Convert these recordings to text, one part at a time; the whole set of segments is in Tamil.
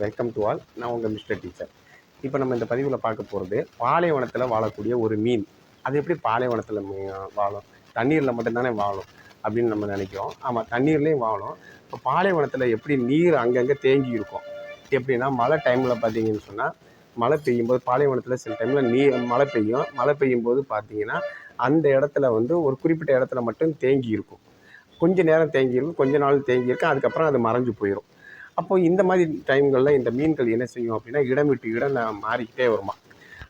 வெல்கம் டு ஆல் நான் உங்கள் மிஸ்டர் டீச்சர் இப்போ நம்ம இந்த பதிவில் பார்க்க போகிறது பாலைவனத்தில் வாழக்கூடிய ஒரு மீன். அது எப்படி பாலைவனத்தில் வாழும்? தண்ணீரில் மட்டும்தானே வாழும் அப்படின்னு நம்ம நினைக்கிறோம். ஆமாம் தண்ணீர்லேயும் வாழும். இப்போ பாலைவனத்தில் எப்படி நீர் அங்கங்கே தேங்கி இருக்கும்? எப்படின்னா மழை டைமில் பார்த்தீங்கன்னு சொன்னால் மழை பெய்யும்போது பாலைவனத்தில் சில டைமில் நீர் மழை பெய்யும். மழை பெய்யும்போது பார்த்தீங்கன்னா அந்த இடத்துல வந்து ஒரு குறிப்பிட்ட இடத்துல மட்டும் தேங்கி இருக்கும். கொஞ்ச நேரம் தேங்கி இருக்கும். கொஞ்ச நாள் தேங்கி இருக்கும். அதுக்கப்புறம் அது மறைஞ்சு போயிடும் அப்போ இந்த மாதிரி டைம்களில் இந்த மீன்கள் என்ன செய்யும் அப்படின்னா இடம் விட்டு இடம் மாறிக்கிட்டே வருமா?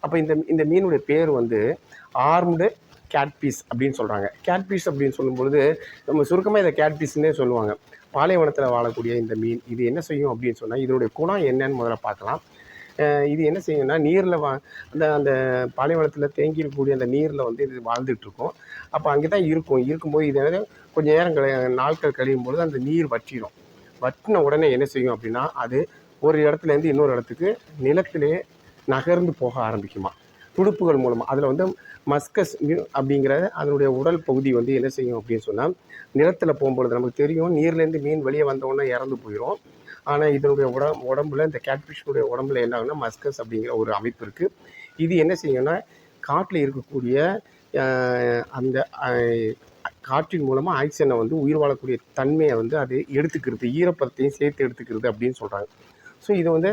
அப்போ இந்த இந்த மீனுடைய பேர் வந்து ஆர்ம்டு கேட்பீஸ் அப்படின்னு சொல்கிறாங்க கேட்பீஸ் அப்படின்னு சொல்லும்பொழுது நம்ம சுருக்கமாக இதை கேட்பீஸ்னே சொல்லுவாங்க. பாலைவனத்தில் வாழக்கூடிய இந்த மீன் இது என்ன செய்யும் அப்படின்னு சொன்னால் இதனுடைய குணம் என்னன்னு முதல்ல பார்க்கலாம். இது என்ன செய்யும்னா நீரில் வா அந்த அந்த பாலைவனத்தில் தேங்கி இருக்கக்கூடிய அந்த நீரில் வந்து இது வாழ்ந்துட்டுருக்கும் அப்போ அங்கே தான் இருக்கும். இருக்கும்போது இது வந்து கொஞ்சம் நேரம் கழி நாட்கள் கழியும் பொழுது அந்த நீர் வற்றிடும் வட்டின உடனே என்ன செய்யும் அப்படின்னா அது ஒரு இடத்துலேருந்து இன்னொரு இடத்துக்கு நிலத்திலே நகர்ந்து போக ஆரம்பிக்குமா? துடுப்புகள் மூலமாக அதில் வந்து மஸ்கஸ் அப்படிங்கிற அதனுடைய உடல் பகுதி வந்து என்ன செய்யும் அப்படின்னு சொன்னால் நிலத்தில் போகும்பொழுது நமக்கு தெரியும் நீர்லேருந்து மீன் வெளியே வந்த உடனே இறந்து போயிடும் ஆனால் இதனுடைய உடம் உடம்புல இந்த கேட்ஃபிஷ்னுடைய உடம்புல என்ன ஆகும்னா மஸ்கஸ் அப்படிங்கிற ஒரு அமைப்பு இருக்குது இது என்ன செய்யும்னா காட்டில் இருக்கக்கூடிய அந்த காற்றின் மூலமாக ஆக்சிஜனை வந்து உயிர் வாழக்கூடிய தன்மையை வந்து அது எடுத்துக்கிறது ஈரப்பதத்தையும் சேர்த்து எடுத்துக்கிறது அப்படின்னு சொல்கிறாங்க ஸோ இது வந்து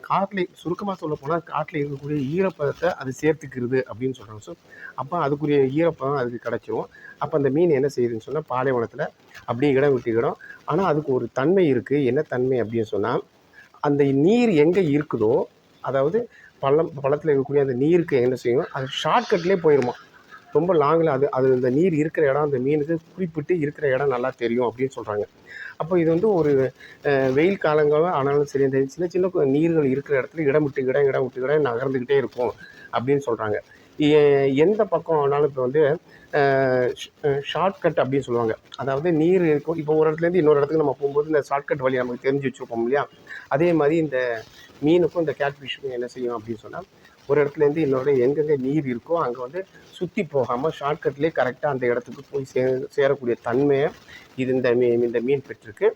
காட்டில் சுருக்கமாக சொல்ல போனால் காட்டில் இருக்கக்கூடிய ஈரப்பதத்தை அது சேர்த்துக்கிறது அப்படின்னு சொல்கிறாங்க ஸோ அப்போ அதுக்குரிய ஈரப்பதம் அதுக்கு கிடச்சிரும். அப்போ அந்த மீன் என்ன செய்யுதுன்னு சொன்னால் பாலைவனத்தில் அப்படியே இடம் விட்டு இடம் ஆனால் அதுக்கு ஒரு தன்மை இருக்குது என்ன தன்மை அப்படின்னு சொன்னால் அந்த நீர் எங்கே இருக்குதோ அதாவது பள்ளம் பள்ளத்தில் இருக்கக்கூடிய அந்த நீருக்கு என்ன செய்யும்? அது ஷார்ட்கட்லேயே போயிடுமா ரொம்ப லாங்கில் அது அது இந்த நீர் இருக்கிற இடம் அந்த மீனுக்கு குறிப்பிட்டு இருக்கிற இடம் நல்லா தெரியும் அப்படின்னு சொல்கிறாங்க அப்போ இது வந்து ஒரு வெயில் காலங்களும் ஆனாலும் சரி இந்த சின்ன சின்ன நீர்கள் இருக்கிற இடத்துல இடம் விட்டு இடம் இடம் விட்டு இடம் நகர்ந்துக்கிட்டே இருக்கும் அப்படின்னு சொல்கிறாங்க எந்த பக்கம் ஆனாலும் இப்போ வந்து ஷார்ட்கட் அப்படின்னு சொல்லுவாங்க. அதாவது நீர் இருக்கும். இப்போ ஒரு இடத்துலேருந்து இன்னொரு இடத்துக்கு நம்ம போகும்போது இந்த ஷார்ட்கட் வழி நமக்கு தெரிஞ்சு வச்சுருப்போம் இல்லையா? அதே மாதிரி இந்த மீனுக்கும் இந்த கேட்ஃபிஷ்க்கும் என்ன செய்யும் அப்படின்னு சொன்னால் ஒரு இடத்துலேருந்து இன்னொரு எங்கெங்கே நீர் இருக்கோ அங்கே வந்து சுற்றி போகாமல் ஷார்ட்கட்லேயே கரெக்டாக அந்த இடத்துக்கு போய் சே சேரக்கூடிய தன்மையை இது இந்த மீன் இந்த மீன் பெற்றிருக்கு.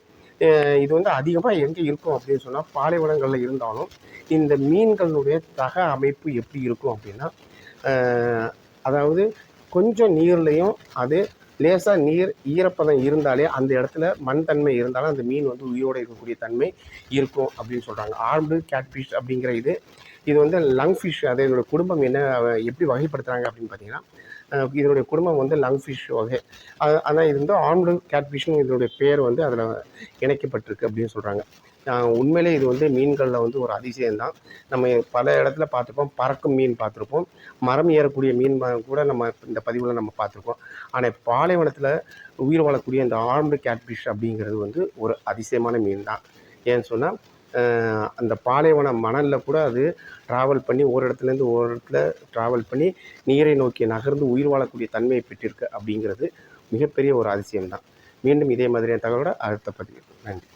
இது வந்து அதிகமாக எங்கே இருக்கும் அப்படின்னு சொன்னால் பாலைவனங்களில் இருந்தாலும் இந்த மீன்களுடைய தக அமைப்பு எப்படி இருக்கும் அப்படின்னா அதாவது கொஞ்சம் நீர்லேயும் அது லேசாக நீர் ஈரப்பதம் இருந்தாலே அந்த இடத்துல மண் தன்மை இருந்தாலும் அந்த மீன் வந்து உயிரோடு இருக்கக்கூடிய தன்மை இருக்கும் அப்படின்னு சொல்கிறாங்க ஆர்ம்டு கேட்ஃபிஷ் அப்படிங்கிற இது இது வந்து லங் ஃபிஷ் அது இதோட குடும்பம் என்ன எப்படி வகைப்படுத்துகிறாங்க அப்படின்னு பார்த்தீங்கன்னா இதனுடைய குடும்பம் வந்து லங் ஃபிஷ் வகை. ஆனால் இது வந்து ஆர்ம்டு கேட்ஃபிஷ்னு இதனுடைய பேர் வந்து அதில் இணைக்கப்பட்டிருக்கு அப்படின்னு சொல்கிறாங்க உண்மையிலே இது வந்து மீன்களில் வந்து ஒரு அதிசயம்தான். நம்ம பல இடத்துல பார்த்துருப்போம் பறக்கும் மீன் பார்த்துருப்போம். மரம் ஏறக்கூடிய மீன் கூட நம்ம இந்த பதிவில் நம்ம பார்த்துருக்கோம். ஆனால் பாலைவனத்தில் உயிர் வாழக்கூடிய இந்த ஆர்ம்டு கேட்ஃபிஷ் அப்படிங்கிறது வந்து ஒரு அதிசயமான மீன் தான் ஏன்னு சொன்னால் அந்த பாலைவன மணலில் கூட அது ட்ராவல் பண்ணி ஒரு இடத்துலேருந்து ஒரு இடத்துல ட்ராவல் பண்ணி நீரை நோக்கி நகர்ந்து உயிர் வாழக்கூடிய தன்மையை பெற்றிருக்கு அப்படிங்கிறது மிகப்பெரிய ஒரு அதிசயம்தான். மீண்டும் இதே மாதிரியான தகவலோட அடுத்த பதிவு நன்றி.